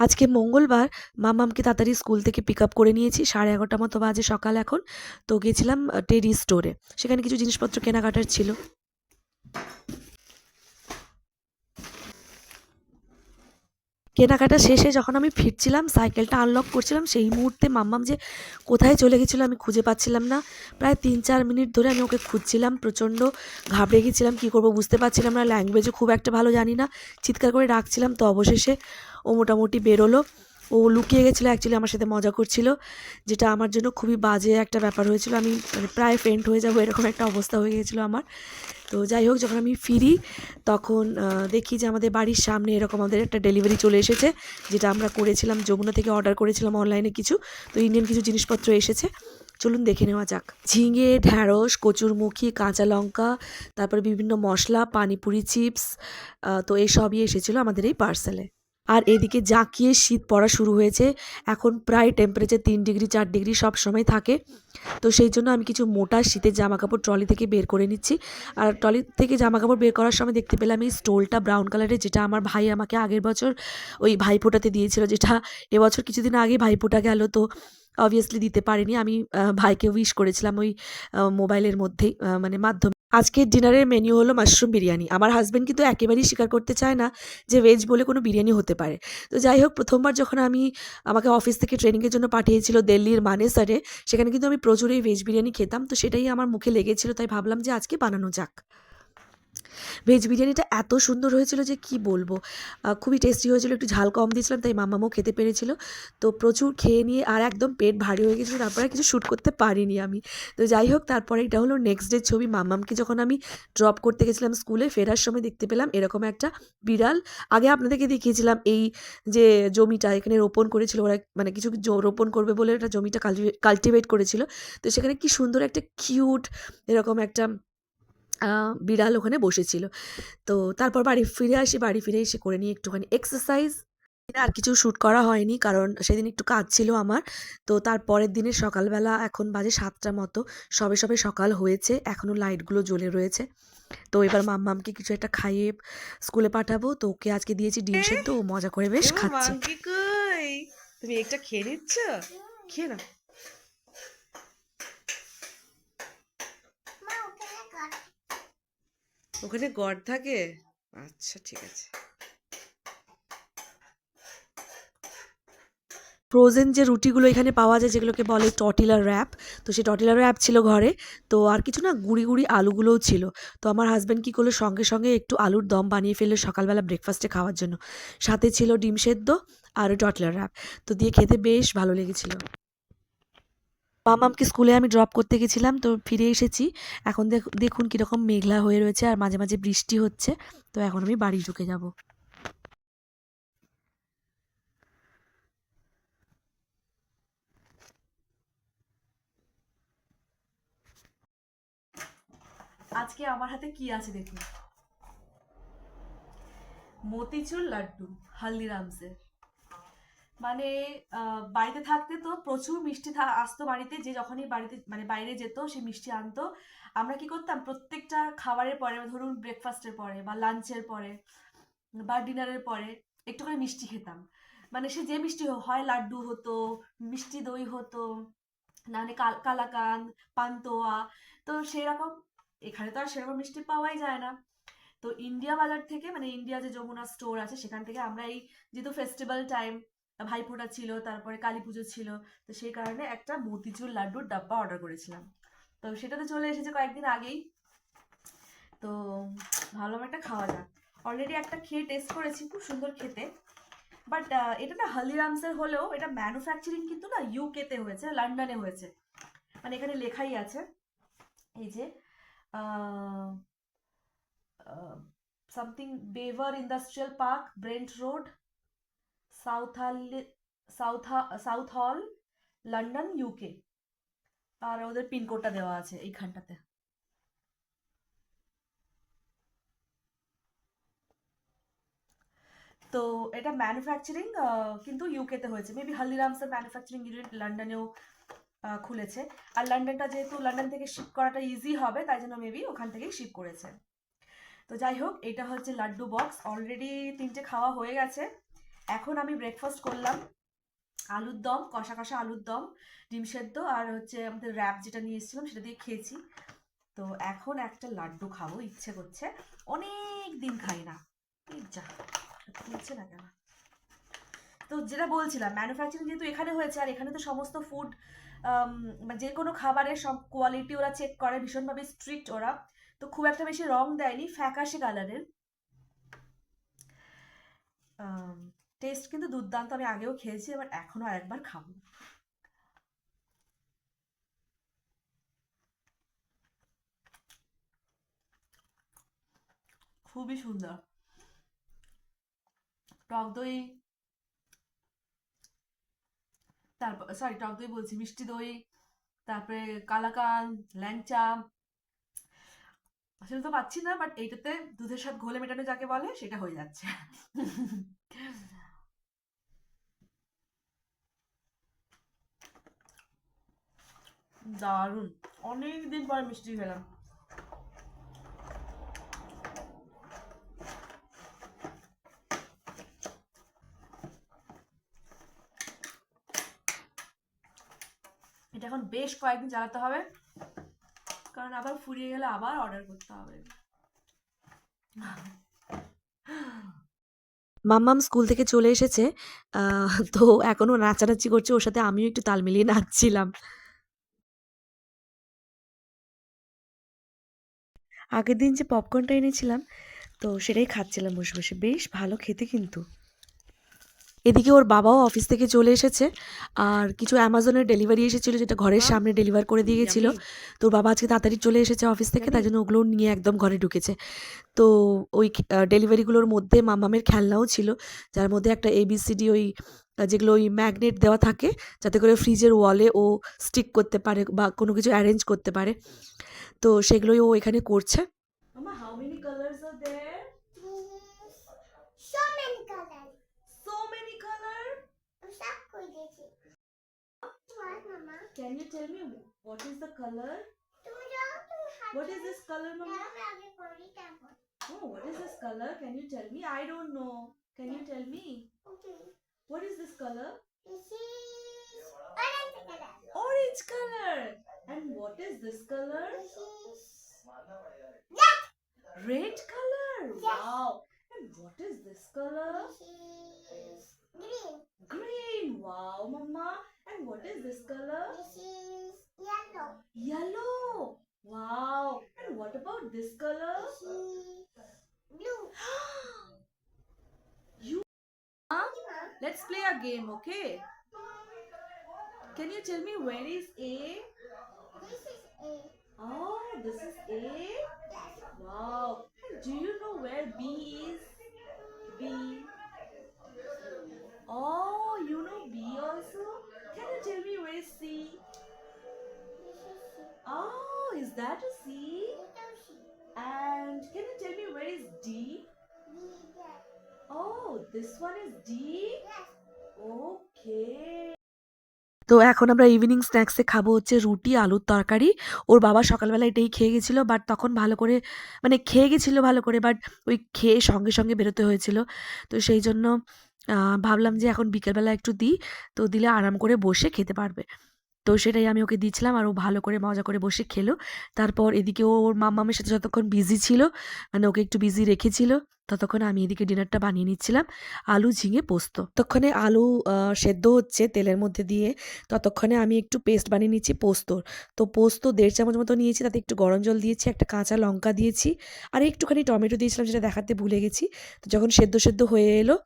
আজকে মঙ্গলবার মামামকে তাড়াতাড়ি স্কুল থেকে পিক আপ করে নিয়েছি, সাড়ে এগারোটা মতো বাজে সকাল এখন। তো গেছিলাম টেরি স্টোরে সেখানে কিছু জিনিসপত্র কেনাকাটার ছিল। কেনাকাটা শেষে যখন আমি ফিরছিলাম, সাইকেলটা আনলক করছিলাম, সেই মুহূর্তে মাম্মাম যে কোথায় চলে গেছিল আমি খুঁজে পাচ্ছিলাম না। প্রায় তিন চার মিনিট ধরে আমি ওকে খুঁজছিলাম, প্রচণ্ড ঘাবড়ে গেছিলাম, কী করব বুঝতে পারছিলাম না ল্যাঙ্গুয়েজও খুব একটা ভালো জানি না। চিৎকার করে ডাকছিলাম, তো অবশেষে ও মোটামুটি বেরোলো। ও লুকিয়ে গেছিল অ্যাকচুয়ালি আমার সাথে মজা করছিল, যেটা আমার জন্য খুবই বাজে একটা ব্যাপার হয়েছিল। আমি মানে প্রায় ফেন্ট হয়ে যাব, এরকম একটা অবস্থা হয়ে গেছিল আমার। তো যাই হোক, যখন আমি ফিরি, তখন দেখি যে আমাদের বাড়ির সামনে এরকম আমাদের একটা ডেলিভারি চলে এসেছে, যেটা আমরা করেছিলাম, যমুনা থেকে অর্ডার করেছিলাম অনলাইনে কিছু। তো ইন্ডিয়ান কিছু জিনিসপত্র এসেছে। চলুন দেখে নেওয়া যাক। ঝিঙে, ঢ্যাঁড়স, কচুরমুখী, কাঁচা লঙ্কা, তারপর বিভিন্ন মশলা, পানিপুরি, চিপস তো এইসবই এসেছিল আমাদের এই পার্সেলে আর এদিকে জাঁকিয়ে শীত পড়া শুরু হয়েছে। এখন প্রায় টেম্পারেচার তিন ডিগ্রি চার ডিগ্রি সব সময় থাকে। তো সেই জন্য আমি কিছু মোটা শীতের জামা কাপড় ট্রলি থেকে বের করে নিচ্ছি। আর ট্রলি থেকে জামা কাপড় বের করার সময় দেখতে পেলাম এই স্টোলটা ব্রাউন কালারের যেটা আমার ভাই আমাকে আগের বছর ওই ভাইফোঁটাতে দিয়েছিল, যেটা এবছর কিছুদিন আগে ভাইফোঁটা গেল। তো অবভিয়াসলি দিতে পারিনি। আমি ভাইকে উইশ করেছিলাম ওই মোবাইলের মধ্যেই মানে মাধ্যমে। আজকের ডিনারের মেনু হলো মাশরুম বিরিয়ানি। আমার হাজব্যান্ড কিন্তু একেবারেই স্বীকার করতে চায় না যে ভেজ বলে কোনো বিরিয়ানি হতে পারে। তো যাই হোক, প্রথমবার যখন আমি আমাকে অফিস থেকে ট্রেনিংয়ের জন্য পাঠিয়েছিল দিল্লির মানেসারে, সেখানে কিন্তু আমি প্রচুর এই ভেজ বিরিয়ানি খেতাম। তো সেটাই আমার মুখে লেগেছিল, তাই ভাবলাম যে আজকে বানানো যাক। ভেজ বিরিয়ানিটা এত সুন্দর হয়েছিল যে কি বলব? খুবই টেস্টি হয়েছিল, একটু ঝাল কম দিয়েছিলাম, তাই মামামও খেতে পেরেছিল। তো প্রচুর খেয়ে নিয়ে আর একদম পেট ভারী হয়ে গেছিল, তারপরে কিছু শ্যুট করতে পারিনি আমি। তো যাই হোক, তারপরে এটা হলো নেক্সট ডে ছবি। মামামকে যখন আমি ড্রপ করতে গেছিলাম স্কুলে ফেরার সময় দেখতে পেলাম এরকম একটা বিড়াল। আগে আপনাদেরকে দেখিয়েছিলাম এই যে জমিটা, এখানে রোপণ করেছিল ওরা মানে কিছু রোপণ করবে বলে ওটা জমিটা কাল্টিভেট করেছিল। তো সেখানে কি সুন্দর একটা কিউট এরকম একটা বিড়াল ওখানে বসেছিল। তো তারপর বাড়ি ফিরে আসি বাড়ি ফিরে এসে করে নিয়ে একটুখানি এক্সারসাইজ আর কিছু শ্যুট করা হয়নি কারণ সেদিন একটু কাজ ছিল আমার। তো তার পরের দিনের সকালবেলা এখন বাজে সাতটা মতো সবে সবে সকাল হয়েছে এখনও লাইটগুলো জ্বলে রয়েছে। তো এবার মাম্মামকে কিছু একটা খাইয়ে স্কুলে পাঠাবো। তো ওকে আজকে দিয়েছি ডিম সেদ্ধ ও মজা করে বেশ খাচ্ছে। তুমি একটা খেয়ে নিচ্ছ? খেয়ে না ওখানে গড় থাকে? আচ্ছা ঠিক আছে। ফ্রোজেন যে রুটিগুলো এখানে পাওয়া যায়, যেগুলোকে বলে টটিলার র্যাপ তো সেই টটিলার র্যাপ ছিল ঘরে। তো আর কিছু না, গুড়ি গুড়ি আলুগুলোও ছিল। তো আমার হাজব্যান্ড কী করল, সঙ্গে সঙ্গে একটু আলুর দম বানিয়ে ফেলল সকালবেলা ব্রেকফাস্টে খাওয়ার জন্য। সাথে ছিল ডিম সেদ্ধ আর টটিলার র্যাপ তো দিয়ে খেতে বেশ ভালো লেগেছিল। মামামকে স্কুলে আমি ড্রপ করতে গেছিলাম, তো ফিরে এসেছি। এখন দেখ- দেখুন কীরকম মেঘলা হয়ে রয়েছে আর মাঝে মাঝে বৃষ্টি হচ্ছে, তো এখন আমি বাড়ি ঢুকে যাব। আজকে আমার হাতে কি আছে দেখুন? মতিচুর লাড্ডু, হালদিরামসের। মানে বাড়িতে থাকতে তো প্রচুর মিষ্টি আসতো বাড়িতে, যে যখনই বাড়িতে মানে বাইরে যেত, সে মিষ্টি আনতো। আমরা কি করতাম, প্রত্যেকটা খাবারের পরে, ধরুন ব্রেকফাস্টের পরে বা লাঞ্চের পরে বা ডিনারের পরে একটু করে মিষ্টি খেতাম। মানে সে যে মিষ্টি হয় লাড্ডু হতো, মিষ্টি দই হতো নাহলে কাল- কালাকান পান্তোয়া, তো সেরকম, এখানে তো আর সেরকম মিষ্টি পাওয়াই যায় না। তো ইন্ডিয়া বাজার থেকে মানে ইন্ডিয়া যে যমুনা স্টোর আছে, সেখান থেকে আমরা এই যেহেতু ফেস্টিভ্যাল টাইম ভাইফোঁটা ছিল, তারপরে কালী পুজো ছিল, তো সেই কারণে একটা মতিচুর লাড্ডুর ডাব্বা অর্ডার করেছিলাম। তো সেটা তো চলে এসেছে কয়েকদিন আগেই। তো ভাবলাম একটা খাওয়া যাক। অলরেডি একটা খেয়ে টেস্ট করেছি, খুব সুন্দর খেতে। বাট এটা না হলদিরামসের হলেও এটা ম্যানুফ্যাকচারিং কিন্তু না ইউকেতে হয়েছে লন্ডনে হয়েছে। মানে এখানে লেখাই আছে। এই যে something Beaver Industrial Park Brent Road south Southall London UK আর ওদের পিনকোডটা দেওয়া আছে এইখানটাতে তো এটা ম্যানুফ্যাকচারিং কিন্তু ইউকেতে হয়েছে মেবি হলদিরামসের ম্যানুফ্যাকচারিং ইউনিট লন্ডনেও খুলেছে আর লন্ডনটা যেহেতু লন্ডন থেকে শিপ করাটা ইজি হবে, তাই জন্য মেবি ওখান থেকেই শিপ করেছে। তো যাই হোক, এটা হচ্ছে লাড্ডু বক্স অলরেডি তিনটে খাওয়া হয়ে গেছে। এখন আমি ব্রেকফাস্ট করলাম, আলুর দম, কষা কষা আলুর দম, ডিম সেদ্ধ আর হচ্ছে আমাদের র্যাপ যেটা নিয়ে এসেছিলাম সেটা দিয়ে খেয়েছি। তো এখন একটা লাড্ডু খাব, ইচ্ছে করছে। অনেক দিন খাই না। যা খুলছে না কেন? তো যেটা বলছিলাম ম্যানুফ্যাকচারিং যেহেতু এখানে হয়েছে আর এখানে তো সমস্ত ফুড যে কোনো খাবারের সব কোয়ালিটি ওরা চেক করে, ভীষণভাবে স্ট্রিক্ট ওরা। তো খুব একটা বেশি রং দেয়নি, ফ্যাকাশে কালারের টেস্ট কিন্তু দুর্দান্ত, আমি আগেও খেয়েছি, এবার এখনও আরেকবার খাব। খুবই সুন্দর। টক দই তারপর সরি টক দই বলছি, মিষ্টি দই, তারপরে কালাকান, ল্যাংচা। আসলে তো পাচ্ছি না বাট এইটাতে দুধের সাথে ঘোলে মেটানো যাকে বলে, সেটা হয়ে যাচ্ছে। দারুণ। অনেক দিন পর মিষ্টি খেলাম। এটা এখন বেশ কয়েকদিন চালাতে হবে। কারণ আবার ফুরিয়ে গেলে আবার অর্ডার করতে হবে। মাম্মাম স্কুল থেকে চলে এসেছে। তো এখনও নাচানাচি করছে, ওর সাথে আমিও একটু তাল মিলিয়ে নাচছিলাম। আগের দিন যে পপকর্নটা এনেছিলাম তো সেটাই খাচ্ছিলাম বসে বসে। বেশ ভালো খেতে কিন্তু। এদিকে ওর বাবাও অফিস থেকে চলে এসেছে আর কিছু অ্যামাজনের ডেলিভারি এসেছিল যেটা ঘরের সামনে ডেলিভার করে দিয়ে গেছিল তোর বাবা আজকে তাড়াতাড়ি চলে এসেছে অফিস থেকে তাই জন্য ওগুলো নিয়ে একদম ঘরে ঢুকেছে। তো ওই ডেলিভারিগুলোর মধ্যে মামামের খেলনাও ছিল যার মধ্যে একটা এবিসিডি ওই যেগুলো ওই ম্যাগনেট দেওয়া থাকে যাতে করে ফ্রিজের ওয়ালে ও স্টিক করতে পারে বা কোনো কিছু অ্যারেঞ্জ করতে পারে। তো সেগুলোই ও এখানে করছে Can you tell me what is the color? What is this color, Mama? What is this color? Can you tell me? I don't know. Can you tell me? What is this color? This is orange color. Orange color. And what is this color? Red color. Wow. And what is this color? green. Green. Wow, mama. And what is this color? This is yellow. Yellow. Wow. And what about this color? Blue. you. Mama, Let's play a game, okay? Can you tell me where is A? This is a Oh, this is A. Wow. Do you know where B is? B. Oh, you know B also? Can you tell me where is C? This is Oh, is that a C? And can you tell me where is D? Oh, this one is D? Yes. Okay. তো এখন আমরা evening স্ন্যাক্সে খাব হচ্ছে রুটি, আলুর তরকারি। ওর বাবা সকালবেলা এটাই খেয়ে গেছিল বাট তখন ভালো করে মানে খেয়ে গেছিল ভালো করে বাট ওই খেয়ে সঙ্গে সঙ্গে বেরোতে হয়েছিল। তো সেই জন্য ভাবলাম যে এখন বিকেলবেলা একটু দিই, তো দিলে আরাম করে বসে খেতে পারবে। তো সেটাই আমি ওকে দিচ্ছিলাম আর ও ভালো করে মজা করে বসে খেলো। তারপর এদিকে ও ওর মাম্মামের সাথে যতক্ষণ বিজি ছিল মানে ওকে একটু বিজি রেখেছিল, ততক্ষণ আমি এদিকে ডিনারটা বানিয়ে নিচ্ছিলাম, আলু ঝিঙে পোস্ত। ততক্ষণে আলু সেদ্ধ হচ্ছে তেলের মধ্যে দিয়ে, ততক্ষণে আমি একটু পেস্ট বানিয়ে নিচ্ছি পোস্তর। তো পোস্ত দেড় চামচ মতো নিয়েছি, তাতে একটু গরম জল দিয়েছি, একটা কাঁচা লঙ্কা দিয়েছি, আর একটুখানি টমেটো দিয়েছিলাম যেটা দেখাতে ভুলে গেছি। তো যখন সেদ্ধ সেদ্ধ হয়ে এলো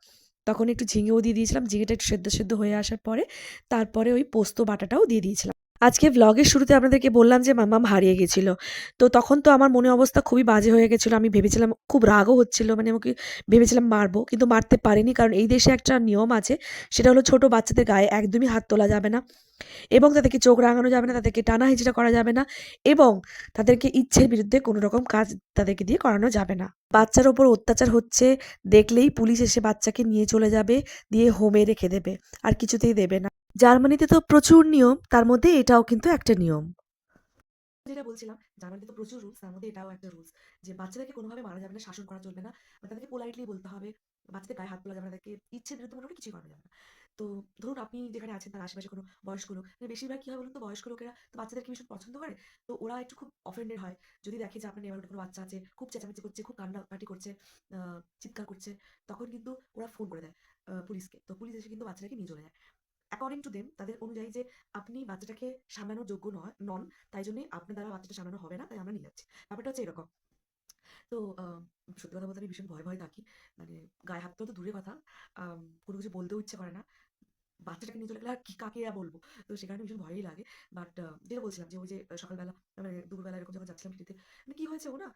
তখন একটু ঝিঙেও দিয়ে দিয়েছিলাম, ঝিঙেটা একটু সেদ্ধ সেদ্ধ হয়ে আসার পরে তারপরে ওই পোস্ত বাটাটাও দিয়ে দিয়েছিলাম। আজকে ভ্লগের শুরুতে আপনাদেরকে বললাম যে মামাম হারিয়ে গেছিল। তো তখন তো আমার মনে অবস্থা খুবই বাজে হয়ে গেছিল। আমি ভেবেছিলাম, খুব রাগও হচ্ছিল মানে আমাকে ভেবেছিলাম মারবো, কিন্তু মারতে পারিনি। কারণ এই দেশে একটা নিয়ম আছে, সেটা হলো ছোট বাচ্চাদের গায়ে একদমই হাত তোলা যাবে না। এবং তাদেরকে চোখ রাঙানো যাবে না, তাদেরকে টানা হিচড়া করা যাবে না এবং তাদেরকে ইচ্ছের বিরুদ্ধে কোনো রকম কাজ তাদেরকে দিয়ে করানো যাবে না। বাচ্চার ওপর অত্যাচার হচ্ছে দেখলেই পুলিশ এসে বাচ্চাকে নিয়ে চলে যাবে, দিয়ে হোমে রেখে দেবে, আর কিছুতেই দেবে না। জার্মানিতে তো প্রচুর নিয়ম, তার মধ্যে এটাও কিন্তু একটা নিয়ম। যেটা বলছিলাম, জার্মানিতে তো প্রচুর রুলস তার মধ্যে এটাও একটা রুলস যে বাচ্চাদেরকে কোনোভাবে মারা যাবে না, শাসন করা চলবে না তাদেরকে পোলাইটলি বলতে হবে, বাচ্চাদের গায়ে হাত তোলা যাবে না, তাদেরকে ইচ্ছের বিরুদ্ধে মোটামুটি কিছুই করা যাবে না। তো ধরুন আপনি যেখানে আছেন তার আশেপাশে কোনো বয়স্ক লোক বেশিরভাগ কি হয় বলুন তো, বয়স্ক লোকেরা তো বাচ্চাদেরকে ভীষণ পছন্দ করে? তো ওরা একটু খুব অফেন্ডেড হয়। যদি দেখে যে আপনার নেবার কোনো বাচ্চা আছে, খুব চেঁচামেচি করছে, খুব কান্নাকাটি করছে চিৎকার করছে, তখন কিন্তু ওরা ফোন করে দেয় পুলিশকে। তো পুলিশ এসে কিন্তু বাচ্চাটাকে নিয়ে চলে যায়। অ্যাকর্ডিং টু দেম তাদের অনুযায়ী যে আপনি বাচ্চাটাকে সামলানোর যোগ্য নয়, নন, তাই জন্যই আপনার দ্বারা বাচ্চাটা সামলানো হবে না, তাই আমরা নিয়ে যাচ্ছি। ব্যাপারটা হচ্ছে এরকম। তো সত্যি কথা বলতে আমি ভীষণ ভয় ভয় থাকি। মানে গায়ে হাত তো দূরের কথা। কোনো কিছু বলতেও ইচ্ছে করে না। বাচ্চাটাকে নিয়ে চলে গেলে আর কি কাকে বলব? তো সে কারণে ভীষণ ভয়ই লাগে। বাট যেটা বলছিলাম যে ওই যে সকালবেলা মানে দুপুরবেলা এরকম যখন যাচ্ছিলাম সিটিতে মানে কি হয়েছে ও না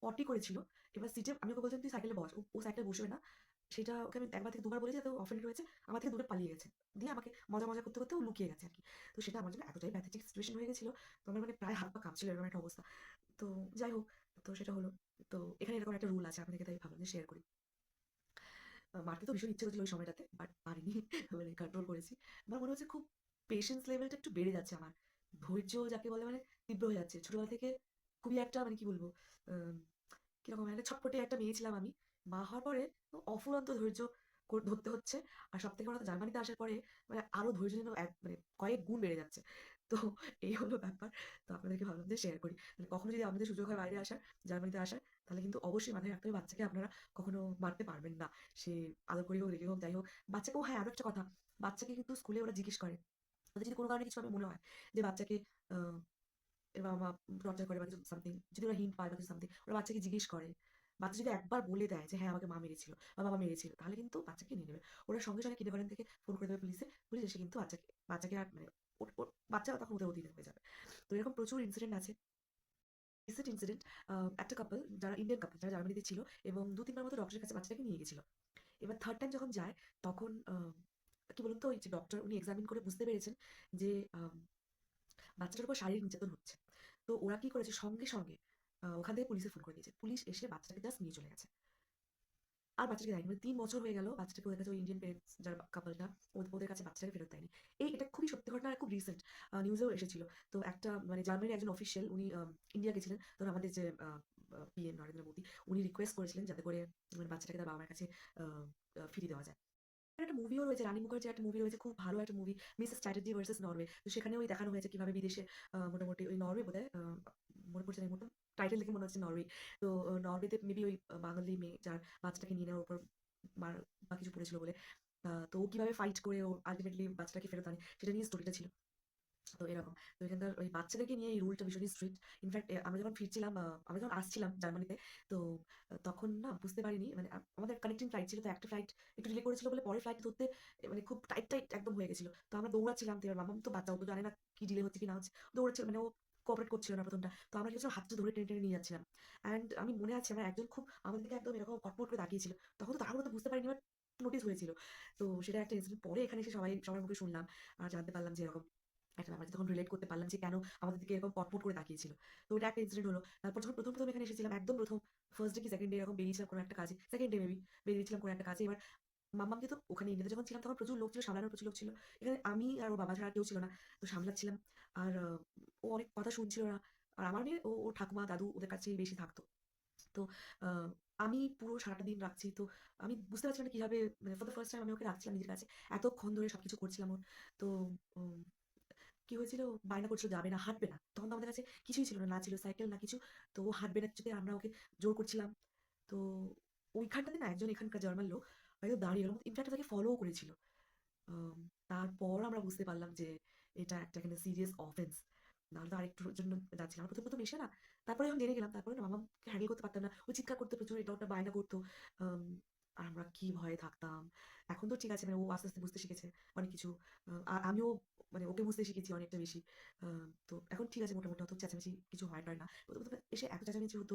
পটি করেছিল। এবার সিটে আমি ওকে বলছিলাম, তুই সাইকেলে বস, ও- সাইকেলে বসবে না। সেটা ওকে আমি একবার থেকে দুবার বলেছি তো অফেন্ড হয়েছে, আমার থেকে দূরে পালিয়ে গেছে। দিয়ে আমাকে মজা মজা করতে করতে ও লুকিয়ে গেছে আর কি। তো সেটা আমার জন্য এতটাই প্যাথেটিক সিচুয়েশন হয়ে গেছিল। তো আমার মানে প্রায় হাত পা কাঁপছিল এরকম একটা অবস্থা। তো যাই হোক, তো সেটা হলো। তো এখানে এরকম একটা রুল আছে, আপনাদেরকে তাই ভাবলাম যে শেয়ার করি। মারতে তো ভীষণ ইচ্ছে হচ্ছিল ওই সময়টাতে বাট পারিনি মানে কন্ট্রোল করেছি। আমার মনে হচ্ছে খুব পেশেন্স লেভেলটা একটু বেড়ে যাচ্ছে আমার। ধৈর্য যাকে বলে মানে তীব্র হয়ে যাচ্ছে। ছোটবেলা থেকে খুবই একটা মানে কি বলব কীরকম একটা ছটপটে একটা মেয়ে ছিলাম আমি। মা হওয়ার পরে অফুরন্ত ধৈর্য ধরতে হচ্ছে। আর সব থেকে বড় জার্মানিতে আসার পরে মানে আরও ধৈর্য যেন মানে কয়েক গুণ বেড়ে যাচ্ছে। তো এই হলো ব্যাপার। তো আপনাদেরকে ভাবলাম যে শেয়ার করি। মানে কখনো যদি আপনাদের সুযোগ হয় বাইরে আসার, জার্মানিতে আসার তাহলে কিন্তু অবশ্যই মাথায় রাখতে হবে, বাচ্চাকে আপনারা কখনো মারতে পারবেন না। সে আদর করি হোক, রেখে হোক, যাই হোক। বাচ্চাকেও হ্যাঁ আরও একটা কথা। বাচ্চাকে কিন্তু স্কুলে ওরা জিজ্ঞেস করে। ওদের যদি কোনো কারণে কিছু আমার মনে হয় যে বাচ্চাকে এর বাবা মা টর্চার করে বা কিছু সামথিং যদি ওরা হিন্ট পায় বা কিছু সামথিং ওরা বাচ্চাকে জিজ্ঞেস করে। বাচ্চা যদি একবার বলে দেয় যে হ্যাঁ আমাকে মা মেরেছিল বা বাবা মেরেছিল, তাহলে কিন্তু বাচ্চাকে নিয়ে নেবে। ওরা সঙ্গে সঙ্গে কিনে থেকে ফোন করে দেবে পুলিশে পুলিশ এসে কিন্তু বাচ্চাকে বাচ্চাকে আর মানে বাচ্চা তখন ওদের অধীনে হয়ে যাবে। তো এরকম প্রচুর ইনসিডেন্ট আছে। রিসেন্ট ইনসিডেন্ট একটা কাপল যারা ইন্ডিয়ান কাপল যারা জার্মানিতে ছিল এবং দু, তিনবার মতো ডক্টরের কাছে বাচ্চাটাকে নিয়ে গেছিল। এবার থার্ড টাইম যখন যায়, তখন কি বলুন তো, ওই যে ডক্টর উনি এক্সামিন করে বুঝতে পেরেছেন যে বাচ্চাটার উপর শারীরিক নির্যাতন হচ্ছে। তো ওরা কি করেছে? সঙ্গে সঙ্গে ওখান থেকে পুলিশে ফোন করে দিয়েছে। পুলিশ এসে বাচ্চাটাকে জাস্ট নিয়ে চলে গেছে। আর বাচ্চাটাকে দেয়নি। মানে তিন বছর হয়ে গেল বাচ্চাটাকে ওদের কাছে, ওই ইন্ডিয়ান পেরেন্টস যারা কাপলটা ওদের কাছে বাচ্চাটাকে ফেরত দেয়নি। এই এটা খুবই সত্যি ঘটনা খুব রিসেন্ট নিউজেও এসেছিল। তো একটা মানে জার্মানির একজন অফিসিয়াল উনি ইন্ডিয়া গেছিলেন। তখন আমাদের যে পিএম নরেন্দ্র মোদী, উনি রিকোয়েস্ট করেছিলেন যাতে করে মানে বাচ্চাটাকে তার বাবা কাছে ফিরিয়ে দেওয়া যায়। একটা মুভিও রয়েছে, রানী মুখার্জি একটা মুভি রয়েছে, খুব ভালো একটা movie Mrs Chatterjee versus Norway তো সেখানে ওই দেখানো হয়েছে কীভাবে বিদেশে মোটামুটি ওই নরওয়ে বোধ হয় মনে পড়ছে না টাইটেল দেখে মনে হচ্ছে নরওয়ে। তো নরওয়েতে মেবি ওই বাঙালি মেয়ে যার বাচ্চাটাকে নিয়ে নেওয়ার উপর মার, বা কিছু পড়েছিল বলে। তো ও কীভাবে ফাইট করে, ও আলটিমেটলি বাচ্চাটাকে ফেরত আনে, সেটা নিয়ে স্টোরিটা ছিল। তো এরকম। তো এখানকার ওই বাচ্চাদেরকে নিয়ে এই রুলটা ভীষণই স্ট্রিক্ট ইনফ্যাক্ট আমরা যখন ফিরছিলাম আমরা যখন আসছিলাম জার্মানিতে, তো তখন না বুঝতে পারিনি মানে আমাদের কানেক্টিং ফ্লাইট ছিল, তো একটা ফ্লাইট একটু ডিলে করেছিল বলে পরের ফ্লাইট ধরতে মানে খুব টাইট টাইট একদম হয়ে গেছিল। তো আমরা দৌড়াচ্ছিলাম, তো এবার মামাম তো বাচ্চা ও তো জানে না কি ডিলে হচ্ছে, কি না হচ্ছে। দৌড়াচ্ছিল মানে ও কোঅপারেট করছিল না প্রথমটা। তো আমরা কিছু হাতটা ধরে টেনে টেনে নিয়ে যাচ্ছিলাম। অ্যান্ড আমি মনে আছে আমার একজন খুব আমাদের দিকে একদম এরকম কটমট করে তাকিয়েছিল। তখন তো তাড়াহুড়ো তো বুঝতে পারিনি বাট নোটিস হয়েছিল। তো সেটা একটা ইনসিডেন্ট পরে এখানে এসে সবাই, সবার মুখে শুনলাম আর জানতে পারলাম যে এরকম একটা ব্যাপার তখন রিলেট করতে পারলাম যে কেন আমাদের দিকে এরকম পটপট করে তাকিয়েছিল। তো ওটা একটা ইনসিডেন্ট হলো। তারপর যখন প্রথম প্রথম এখানে এসেছিলাম, একদম প্রথম ফার্স্ট ডে কি সেকেন্ড ডে এরকম বেরিয়েছিলাম কোনো একটা কাজে সেকেন্ড ডে মেবি বেরিয়েছিলাম কোনো একটা কাজে। এবার মাম্মাকে তো ওখানে ইন্ডিয়াতে যখন ছিলাম, তখন প্রচুর লোক ছিল, সামলানোর প্রচুর লোক ছিল। এখানে আমি আর ওর বাবা ছাড়া কেউ ছিল না, তো সামলাচ্ছিলাম। আর, ও অনেক কথা শুনছিল না আর আমার মেয়ে ও, ওর ঠাকুমা, দাদু ওদের কাছেই বেশি থাকতো। তো আমি পুরো সারাটা দিন রাখছি। তো আমি বুঝতে পারছিলাম না কীভাবে মানে ফর দ্য ফার্স্ট টাইম আমি ওকে রাখছিলাম নিজের কাছে। এতক্ষণ ধরে সবকিছু করছিলাম ওর। তো কি হয়েছিল? বায়না করছিল যাবে না, হাঁটবে না। তখন তো আমাদের কাছে কিছুই ছিল না না ছিল সাইকেল, না কিছু। তো ও হাঁটবে না কিছুতে আমরা ওকে জোর করছিলাম। তো ওইখানটাতে না একজন এখানকার জার্মান লোক হয়তো দাঁড়িয়ে গেল ইনফ্যাক্ট তাকে ফলোও করেছিল। তারপর আমরা বুঝতে পারলাম যে এটা একটা এখানে সিরিয়াস অফেন্স নাহলে তো আরেকটুর জন্য যাচ্ছিলাম প্রথম প্রথম এসে না। তারপরে আমি জেনে গেলাম, তারপরে না হ্যান্ডেল করতে পারতাম না। ও চিৎকার করতে প্রচুর, এটা ওটা বায়না করতো। আর আমরা কি ভয়ে থাকতাম? এখন তো ঠিক আছে মানে ও আস্তে আস্তে বুঝতে শিখেছে অনেক কিছু। আর আমিও মানে ওকে বুঝতে শিখেছি অনেকটা বেশি। তো এখন ঠিক আছে মোটামুটি, অত চেঁচামেচি কিছু হয় না প্রথম প্রথমে এসে এত চেঁচামেচি হতো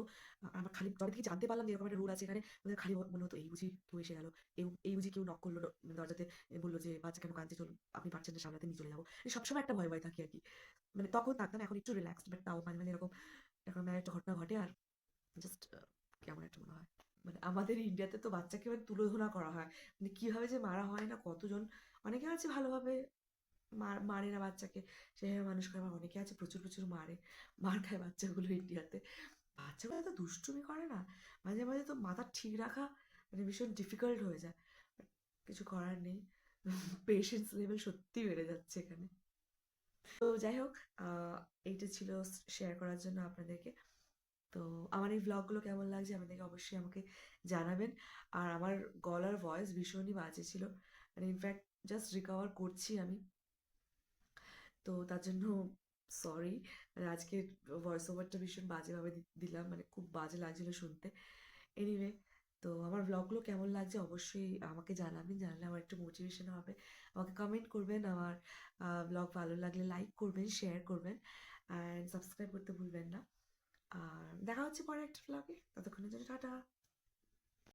আমার খালি যবে থেকে জানতে পারলাম যে এরকম একটা রুল আছে এখানে। খালি মনে হতো, এই বুঝি কেউ এসে গেল। এই বুঝি কেউ নক করল দরজাতে বলল যে, বাচ্চা কেন কাঁদছে? চলুন আপনি না, সামলাতে নিয়ে চলে যাব। সবসময় একটা ভয় ভয় থাকি আর কি। মানে তখন থাকতাম, এখন একটু রিল্যাক্সড বাট তাও মানে মাঝে এরকম এরকম একটা ঘটনা ঘটে আর জাস্ট কেমন একটা মনে হয়। মানে আমাদের ইন্ডিয়াতে তো বাচ্চাকে মানে তুলোধনা করা হয়। মানে কীভাবে যে মারা হয় না, কতজন? অনেকে আছে ভালোভাবে মার না বাচ্চাকে। সেভাবে মানুষ করে অনেকে আছে প্রচুর প্রচুর মারে, মার খায় বাচ্চাগুলো ইন্ডিয়াতে বাচ্চাগুলো এত দুষ্টুমি করে না। মাঝে মাঝে তো মাথা ঠিক রাখা মানে ভীষণ ডিফিকাল্ট হয়ে যায়। কিছু করার নেই। পেশেন্স লেভেল সত্যি বেড়ে যাচ্ছে এখানে। তো যাই হোক এইটা ছিল শেয়ার করার জন্য আপনাদেরকে। তো আমার এই ব্লগগুলো কেমন লাগছে আপনাদেরকে অবশ্যই আমাকে জানাবেন। আর আমার গলার ভয়েস ভীষণই বাজে ছিল। মানে ইনফ্যাক্ট জাস্ট রিকভার করছি আমি। তো তার জন্য সরি মানে আজকে ভয়েস ওভারটা ভীষণ বাজেভাবে দিলাম। মানে খুব বাজে লাগছিল শুনতে। এনিওয়ে তো আমার ব্লগগুলো কেমন লাগছে অবশ্যই আমাকে জানাবেন। জানালে আমার একটু মোটিভেশন হবে। আমাকে কমেন্ট করবেন। আমার ব্লগ ভালো লাগলে লাইক করবেন শেয়ার করবেন। অ্যান্ড সাবস্ক্রাইব করতে ভুলবেন না। আর দেখা হচ্ছে পরে একটা ব্লগে ততক্ষণের জন্য টাটা।